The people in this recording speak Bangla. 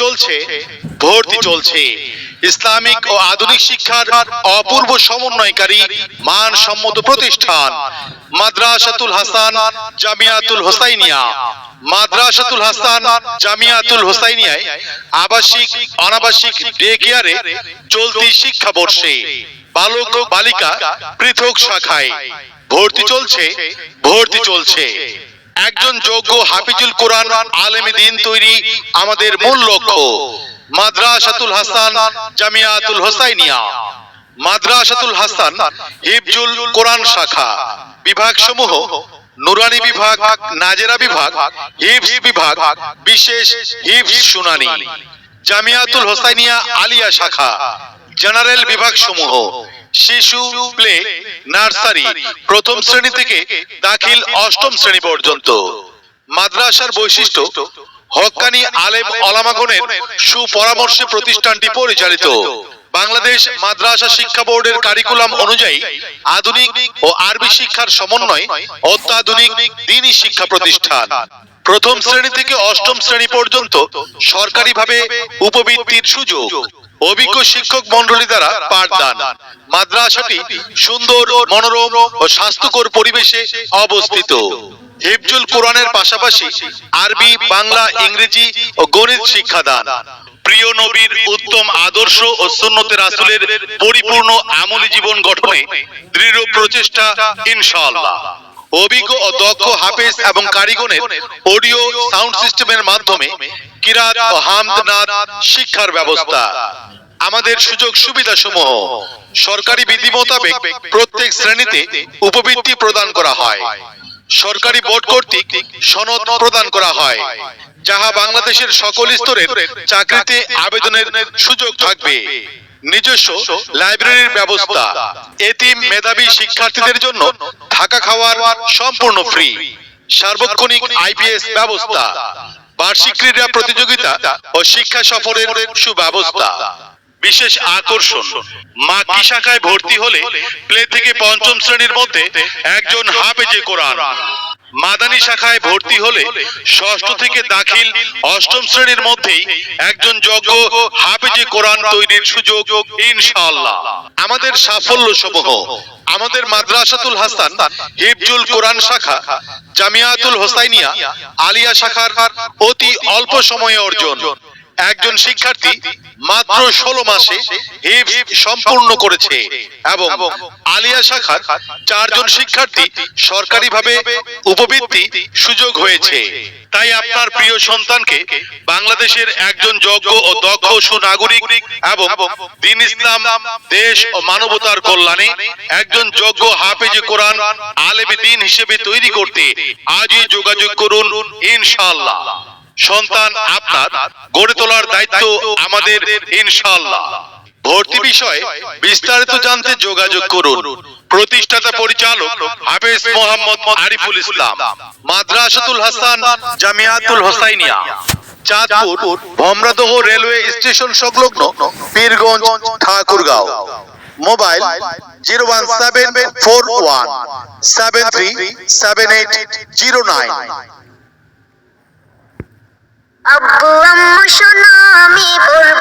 চলছে, ভর্তি চলছে। ইসলামিক ও আধুনিক শিক্ষার অপূর্ব সমন্বয়কারী মানসম্মত প্রতিষ্ঠান, মাদ্রাসাতুল হাসান জামিয়াতুল হোসাইনিয়া। মাদ্রাসাতুল হাসান জামিয়াতুল হোসাইনিয়ায় আবাসিক, অনাবাসিক ডে কেয়ারে চলতি শিক্ষাবর্ষে বালক বালিকা পৃথক শাখায় ভর্তি চলছে ভর্তি চলছে। একজন যোগ্য হাফিজুল কোরআন আলেমী দিন তৈরি আমাদের মূল লক্ষ্য, মাদ্রাসাতুল হাসান জামিয়াতুল হোসাইনিয়া। মাদ্রাসাতুল হাসান হিফজুল কোরআন শাখা বিভাগ সমূহ নুরানি বিভাগ, নাজেরা বিভাগ, হিফজ বিভাগ, বিশেষ হিফজ শুনানি জামিয়াতুল হোসাইনিয়া আলিয়া শাখা, জেনারেল বিভাগ সমূহ শিশু প্লে নার্সারি প্রথম শ্রেণি থেকে দাখিল অষ্টম শ্রেণি পর্যন্ত। মাদ্রাসার বৈশিষ্ট্য হক্কানি আলেম অলামাগণের সুপরামর্শে প্রতিষ্ঠানটি পরিচালিত। বাংলাদেশ মাদ্রাসা শিক্ষা বোর্ডের কারিকুলাম অনুযায়ী আধুনিক ও আরবি শিক্ষার সমন্বয় অত্যাধুনিক দিনী শিক্ষা প্রতিষ্ঠান। প্রথম শ্রেণি থেকে অষ্টম শ্রেণি পর্যন্ত সরকারিভাবে উপবৃত্তির সুযোগ। অভিজ্ঞ শিক্ষক মন্ডলী দ্বারা পাঠদান। মাদ্রাসাটি সুন্দর, মনোরম ও স্বাস্থ্যকর পরিবেশে অবস্থিত। হিফজুল কোরআনের পাশাপাশি আরবি, বাংলা, ইংরেজি ও গণিত শিক্ষাদান। প্রিয় নবীর উত্তম আদর্শ ও সুন্নতে রাসূলের পরিপূর্ণ আমলী জীবন গঠনে দৃঢ় প্রচেষ্টা, ইনশাআল্লাহ। অভিজ্ঞ ও দক্ষ হাফেজ এবং কারিগণের অডিও সাউন্ড সিস্টেমের মাধ্যমে কিরাত ও হামদনাদ শিক্ষার ব্যবস্থা। আমাদের সুযোগ সুবিধা সমূহ সরকারি বিধি মোতাবেক প্রত্যেক শ্রেণীতে উপবৃত্তি প্রদান করা হয়। সরকারি বোর্ড কর্তৃক সনদ প্রদান করা হয়, যাহা বাংলাদেশের সকল স্তরের চাকরিতে আবেদনের সুযোগ থাকবে। নিজস্ব লাইব্রেরির ব্যবস্থা, এতিম মেধাবী শিক্ষার্থীদের জন্য থাকা খাওয়ার সম্পূর্ণ ফ্রি। সার্বক্ষণিক আইপিএস ব্যবস্থা বার্ষিক ক্রীড়া প্রতিযোগিতা ও শিক্ষা সফরের সুব্যবস্থা। বিশেষ আকর্ষণ মাকি শাখায় ভর্তি হলে প্লে থেকে পঞ্চম শ্রেণির মধ্যে একজন হাফেজে কোরআন। মাদানী শাখায় ভর্তি হলে ষষ্ঠ থেকে দাখিল অষ্টম শ্রেণির মধ্যেই একজন যোগ্য হাফেজে কোরআন তৈরির সুযোগ, ইনশাআল্লাহ। আমাদের সাফল্য সমূহ আমাদের মাদ্রাসাতুল হাসান, হিফজুল কোরআন শাখা, জামিয়াতুল হোসাইনিয়া, আলিয়া শাখার অতি অল্প সময়ে অর্জন। একজন শিক্ষার্থী মাত্র ষোলো মাসে হিফজ সম্পূর্ণ করেছে এবং আলিয়া শাখার চারজন শিক্ষার্থী সরকারিভাবে উপবৃত্তি সুযোগ হয়েছে। তাই আপনার প্রিয় সন্তানকে বাংলাদেশের একজন যোগ্য ও দক্ষ সুনাগরিক এবং দিন ইসলাম, দেশ ও মানবতার কল্যাণে একজন যোগ্য হাফেজে কোরআন আলেমে দিন হিসেবে তৈরি করতে আজই যোগাযোগ করুন ইনশাআল্লাহ। সন্তান আপনার গড়ে তোলার দায়িত্ব আমাদের, ইনশাআল্লাহ। ভর্তি বিষয়ে বিস্তারিত জানতে যোগাযোগ করুন। প্রতিষ্ঠাতা পরিচালক হাফেজ মোহাম্মদ আরিফুল ইসলাম। মাদ্রাসাতুল হাসান জামিয়াতুল হোসাইনিয়া। চাঁদপুর ভমরাদহ রেলওয়ে স্টেশন সংলগ্ন Pirganj Thakurgaon. Mobile zero one seven four one seven three seven eight zero nine. আব্বু আম্মু শোনো আমি বলব